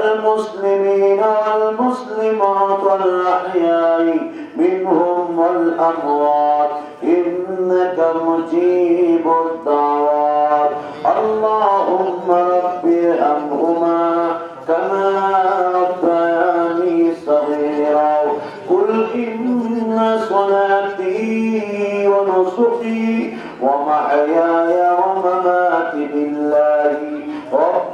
والمسلمين والمسلمات والأحياء منهم والأموات. إنك مجيب الدعوات. اللهم رب أرحمهما كما ربياني صغيرا. قل إن صلاتي ونسكي ومحياي ومماتي لله رب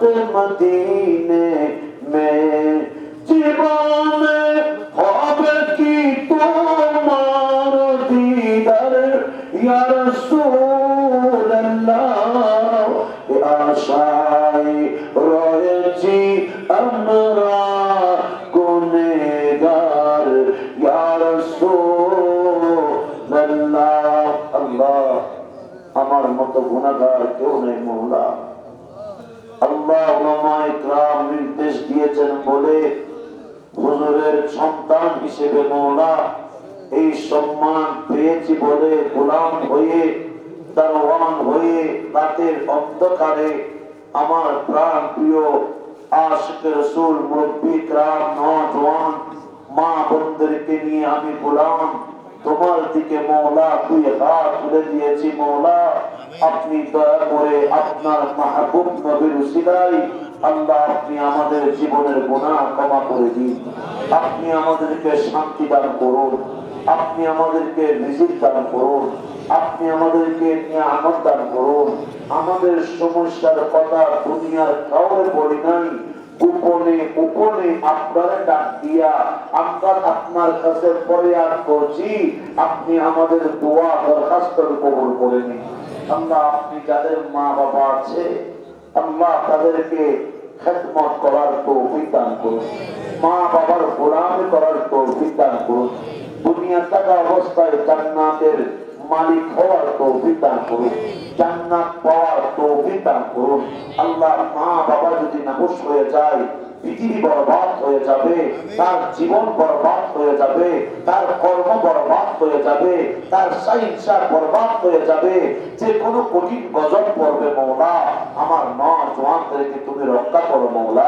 My Monday. মৌলা এই সম্মান পেয়েছি বলে গোলাম হয়ে দানবান হয়ে, রাতের অন্ধকারে আমার প্রাণ প্রিয় আশিক রসুল মুরব্বী গ্রাম নজওয়ান মা বন্ধুরকে নিয়ে আমি গোলাম। তোমার দিকে মৌলা তুই হাত তুলে দিয়েছি মৌলা আপনি দয়া করে আপনার মাহবুব নবীর উসিলাই আল্লাহ আপনি আমাদের জীবনের গুণা ক্ষমা করে দিন। আপনি আমাদেরকে শান্তি দান করুন। আপনি আমাদেরকে রিজিক দান করুন। আপনি আমাদেরকে নিয়ামত দান করুন। আমাদের সমস্যার কথা দুনিয়ার কাউরে বলি নাই। আপনার ডাক দিয়া আমরা আপনার কাছে করছি। আপনি আমাদের দোয়া দরখাস্ত কবুল করে নিন। আপনি যাদের মা বাবা আছে, আল্লাহ তাদেরকে খেদমত করার তৌফিক দান করুন। মা বাবার গোলামি করার তৌফিক দান করুন। দুনিয়া থাকা অবস্থায় জান্নাতের মালিক হওয়ার তৌফিক দান করুন, জান্নাত পাওয়ার তৌফিক দান করুন। আল্লাহ মা বাবা যদি নাহুশ হয়ে যায়, পৃথিবী বরবাদ হয়ে যাবে, তার জীবন বরবাদ হয়ে যাবে, তার কর্ম বরবাদ হয়ে যাবে, তার সাহিংসা বরবাদ হয়ে যাবে, যে কোনো কঠিন গজব পড়বে মৌলা, আমার ন জওয়ানদেরকে তুমি রক্ষা করো মৌলা।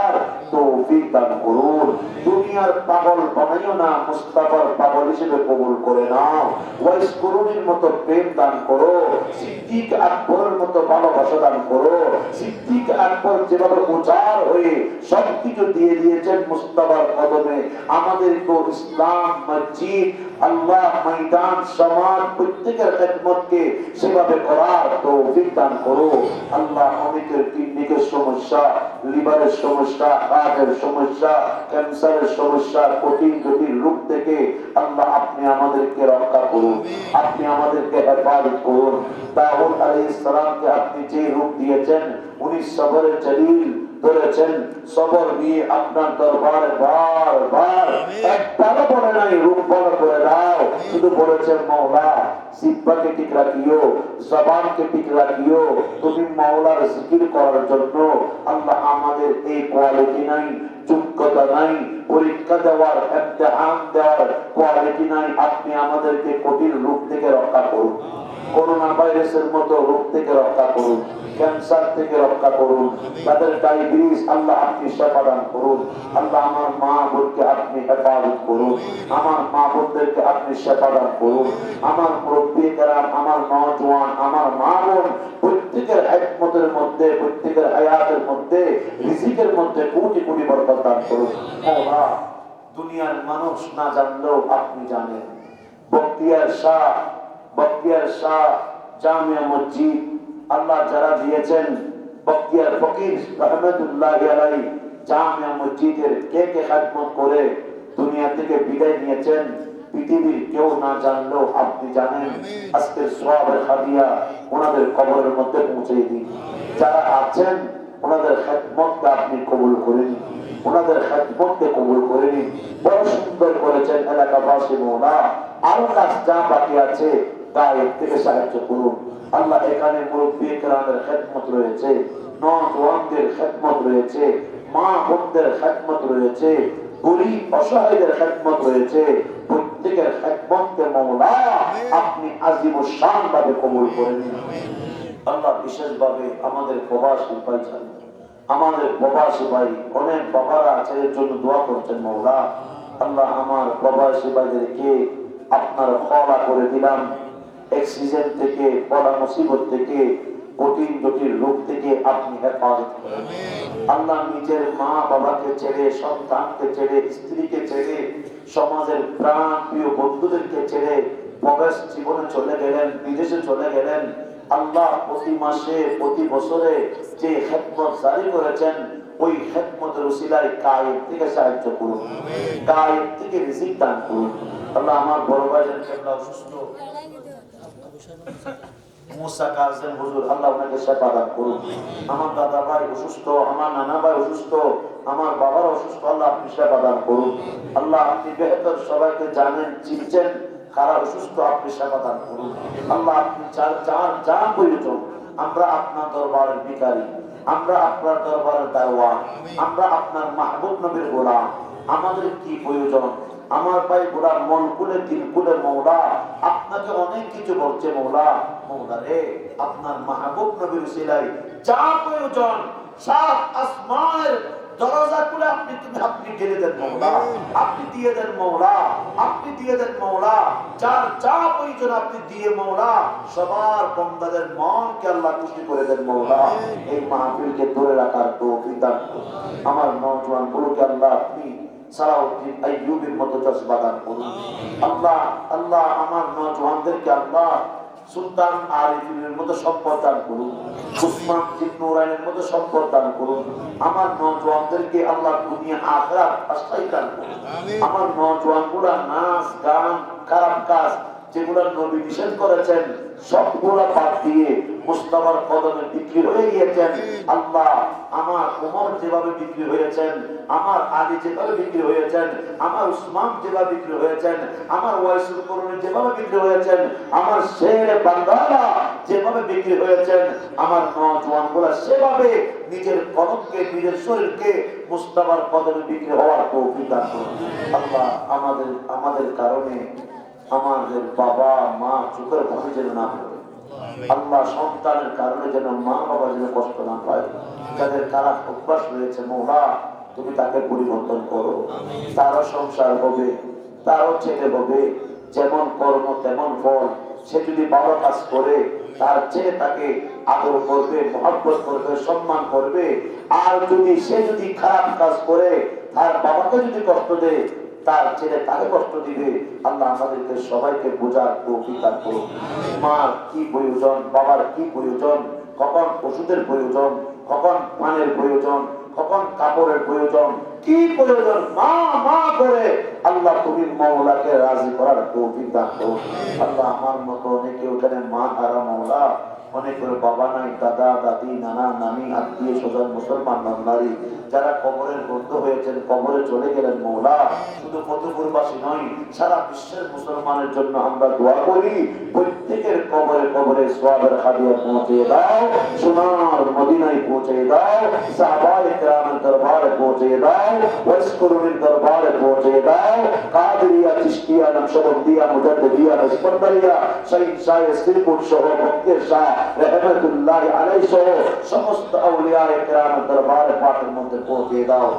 পাগল বানাইও না, মুস্তাফার পাগল হিসেবে কবুল করে নাও। ওয়াইস করুণীর মতো প্রেম দান করো, সিদ্দিক আকবরের মতো ভালোবাসা দান করো। সিদ্দিক আকবর যেভাবে উজাড় হয়ে সবকিছু দিয়ে দিয়েছেন মুস্তাফার কদমে আমাদেরকে ইসলাম, মসজিদ, আল্লাহ, ময়দান, সমাজ, প্রত্যেকের খেদমতকে সেভাবে করার তৌফিক দান করো। আল্লাহ অনেকের কিডনিকের সমস্যা লিভারের সমস্যা হার্টের সমস্যা, ক্যান্সারের সমস্যা, কঠিন কঠিন রূপ থেকে আল্লাহ আপনি আমাদেরকে রক্ষা করুন, আপনি আমাদেরকে হেফাজত করুন। তাহলে আলী ইসলামকে আপনি যে রূপ দিয়েছেন, উনি সবরের জলিল। ধরেছেন সবর দিয়ে আপনার দরবারে বার বার বলে নাই রূপ বড় করে দাও। শুধু বলেছেন মৌলা সিব্বাকে ঠিক রাখিও জবানকে ঠিক রাখিও। তুমি মৌলার জিকির করার জন্য আল্লাহ আমাদের এই কোয়ালিটি নাই যোগ্যতা নাই, পরীক্ষা দেওয়ার ইমতিহান দেওয়ার কোয়ালিটি নাই, আপনি আমাদেরকে কঠিন রূপ থেকে রক্ষা করুন। করোনা ভাইরাসের মতো রোগ থেকে রক্ষা করুন ক্যান্সার থেকে রক্ষা করুন, তাদের ডায়াবেটিস আল্লাহ আপনি সেবা দান করুন, আল্লাহ আমার মা বোনকে আপনি হেফাজত করুন, আমার মা বোনদেরকে আপনি সেবা দান করুন, আমার মুরব্বী কেরাম, আমার নজওয়ান আমার মা বোন প্রত্যেকের একমতের মধ্যে, প্রত্যেকের হায়াতের মধ্যে, রিজিকের মধ্যে বরকত দান করুন। দুনিয়ার মানুষ না জানলেও আপনি জানেন। বক্তিয়ার শাহ বক্তিয়ার শাহ, জামিয়া মসজিদ, আল্লাহ যারা দিয়েছেন, বক্তিয়ার ফকির রহমতুল্লাহ আলাই জামিয়া মসজিদের কে কে খাদমত করে দুনিয়া থেকে বিদায় নিয়েছেন, পৃথিবীর কেউ না জানলেও আপনি জানেন। আজকের সবের খাদিয়া, ওনাদের কবরের মধ্যে পৌঁছে দিন। যারা আছেন ওনাদের খেদমতকে আপনি কবুল করে নিন। ওনাদের খেদমতকে কবুল করে নিন। বড় সুন্দর করেছেন এলাকাবাসী মৌলা। আরও কাজ যা বাকি আছে, তা এর থেকে সাহায্য করুন। আল্লাহ এখানে মুরব্বী কেরামের খেদমত রয়েছে, নজওয়ানদের খেদমত রয়েছে, মা বোনদের খেদমত রয়েছে, গরিব, অসহায়দের খেদমত রয়েছে। প্রত্যেকের খেদমতকে মৌলা আপনি আজিম শান ভাবে কবুল করে নিন। আল্লাহ বিশেষভাবে আমাদের প্রবাসী পাইছেন আমাদের প্রবাসী ভাই অনেক বাবারা আছে, এর জন্য দোয়া করছেন মৌলা। আল্লাহ আমার প্রবাসী ভাইদেরকে আপনার খলা করে দিলাম। থেকে বড় মুসিবত থেকে, কঠিন জটিল রোগ থেকে আপনি হেফাজত করেন। আল্লাহ নিজের মা বাবাকে ছেড়ে, সন্তানকে ছেড়ে, স্ত্রীকে ছেড়ে, সমাজের প্রাণ প্রিয় বন্ধুদেরকে ছেড়ে প্রবেশ জীবনে চলে গেলেন, বিদেশে চলে গেলেন। আল্লাহ প্রতি মাসে প্রতি বছরে যে খেদমত জারি করেছেন ওই খেদমতের উসিলায় কায়ের থেকে সাহায্য করুন। কায়ের থেকে রিজিক দান করুন। আল্লাহ আমার বড় ভাইজান কেবলা অসুস্থ। মুসা কাজেম হুজুর আল্লাহ ওনাকে সেবা দান করুন। আমার দাদা ভাই অসুস্থ আমার নানা ভাই অসুস্থ আমার বাবার অসুস্থ আল্লাহ আপনি সেবা দান করুন। আল্লাহ আপনি বেহতর সবাইকে জানেন চিনছেন কারা অসুস্থ আপনি দান করুন। আল্লাহ আপনি যার যার যা প্রয়োজন আমরা আপনার দরবারের আমরা আপনার দরবারের আমরা আপনার মাহবুব নবীর গোলাম। আমাদের কি প্রয়োজন? আমার ভাই গোলাম মন কুলে দিল কুলে মৌলা আপনাকে অনেক কিছু বলছে মৌলা। মৌলা রে আপনার মাহবুব নবীর সিলাই যা প্রয়োজন সাত আসমানের দরজা খুলে আপনি তুমি আপনি ঢেলে দেন মৌলা আপনি দিয়ে দেন মৌলা আপনি দিয়ে দেন মৌলা যার যা প্রয়োজন আপনি দিয়ে মৌলা সবার বন্দাদের মনকে আল্লাহ খুশি করে দেন মৌলা এই মাহফিলকে ধরে রাখার তৌফিক দান আমার নওজোয়ান গুলোকে আল্লাহ আপনি সালাউদ্দিন আইয়ুবের মতো জজবা দান করুন। আল্লাহ আল্লাহ আমার নওজোয়ানদেরকে আল্লাহ সুলতান আরিফিনের মতো সম্পদ দান করুন উসমান বিন নুরাইনের মতো সম্পদ দান করুন আমার নওজোয়ানদেরকে আল্লাহ দুনিয়া আখরাত আশাই দান করুন। আমার নওজোয়ানগুলা নাচ গান খারাপ কাজ যেগুলো নবী নিষেধ করেছেন, সবগুলা বাদ দিয়ে কদমে বিক্রি হয়ে গিয়েছেন। আল্লাহ আমার ওমর যেভাবে বিক্রি হয়েছেন, আমার আলী যেভাবে বিক্রি হয়েছেন, আমার উসমান যেভাবে বিক্রি হয়েছেন, আমার ওয়াইসুল যেভাবে বিক্রি হয়েছেন, আমার শের যেভাবে বিক্রি হয়েছেন, আমার নজওয়ানগুলা সেভাবে নিজের কলমকে নিজের শরীরকে মুস্তাফার কদমে বিক্রি হওয়ার করুন। আল্লাহ আমাদের আমাদের কারণে আমাদের বাবা, মা চোখের পানি যেন না আল্লাহ সন্তানের কারণে যেন মা বাবা যেন কষ্ট না পায়। যাদের খারাপ অভ্যাস রয়েছে, মৌলা, তুমি তাকে পরিবর্তন করো। তারও সংসার হবে, তারও ছেলে হবে, যেমন কর্ম তেমন ফল। সে যদি ভালো কাজ করে, তার ছেলে তাকে আদর করবে, মহব্বত করবে, সম্মান করবে। আর যদি সে যদি খারাপ কাজ করে, তার বাবাকে যদি কষ্ট দেয় তার ছেলে তাকে কষ্ট দিবে, আল্লাহ আমাদেরকে সবাইকে বোঝার দান করুন। মার কি প্রয়োজন, বাবার কি প্রয়োজন, কখন ওষুধের প্রয়োজন, কখন পানের প্রয়োজন, কখন কাপড়ের প্রয়োজন কি প্রয়োজন? মা মা করে আল্লাহ তুমি মৌলাকে রাজি করার তৌফিক করুন আল্লাহ আমার মতো অনেকে ওখানে মা তারা মৌলা, অনেকের বাবা নাই, দাদা, দাদি, নানা, নানি, আত্মীয় স্বজন, মুসলমান নারী যারা কবরের বন্ধ হয়েছেন, কবরে চলে গেলেন মৌলা, শুধু ফতুপুরবাসী নয়, সারা বিশ্বের মুসলমানের জন্য আমরা দোয়া করি, প্রত্যেকের কবরে কবরে সোয়াবের হাদিয়া পৌঁছে দাও, সোনার মদিনায় পৌঁছে দাও, সাহাবায়ে কেরামের দরবারে পৌঁছে দাও ওয়াইসকরুনির দরবারে পৌঁছে দাও। কাদেরিয়া চিশতিয়া নকশবন্দিয়া মুজাদ্দিদিয়া নসবন্দারিয়া শহীদ শাহ শ্রীপুর সহ ভক্তের শাহ, রহমতুল্লাহ আলাই সহ দাও।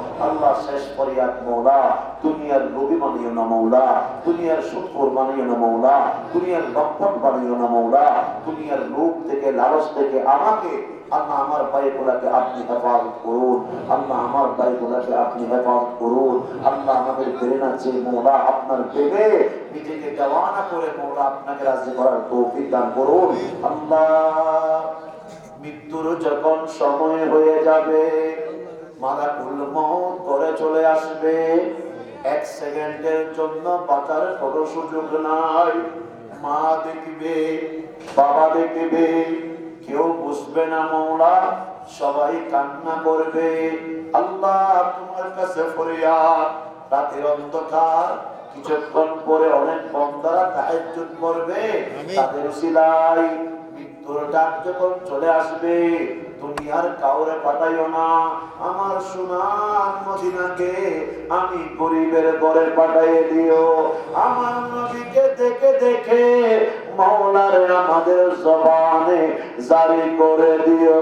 থেকে আমাকে আল্লাহ আমার ভাইগুলাকে আপনি হেফাজত করুন। আল্লাহ আমার ভাইগুলাকে আপনি হেফাজত করুন। আল্লাহ আমাদের প্রেরণা আছে মৌলা আপনার প্রেমে নিজেকে দেওয়ানা করে মৌলা আপনাকে রাজি করার তৌফিক দান করুন। আল্লাহ, মৃত্যুর যখন সময় হয়ে যাবে, মালাকুল মত করে চলে আসবে। এক সেকেন্ডের জন্য বাঁচার কোনো সুযোগ নাই। মা দেখবে, বাবা দেখবে কেউ বুঝবে না মৌলা সবাই কান্না করবে। আল্লাহ তোমার কাছে ফরিয়াদ। রাতের অন্ধকার কিছুক্ষণ পরে অনেক বন্দারা তাহাজ্জুদ করবে। তাদের উসিলাই মৃত্যুর ডাক যখন চলে আসবে তুমি আর কাউরে পাঠাইও না। আমার সোনার মদিনাকে আমি গরিবের ঘরে পাঠাইয়ে দিও। আমার নবীকে দেখে দেখে মাওলার আমাদের জবানে জারি করে দিও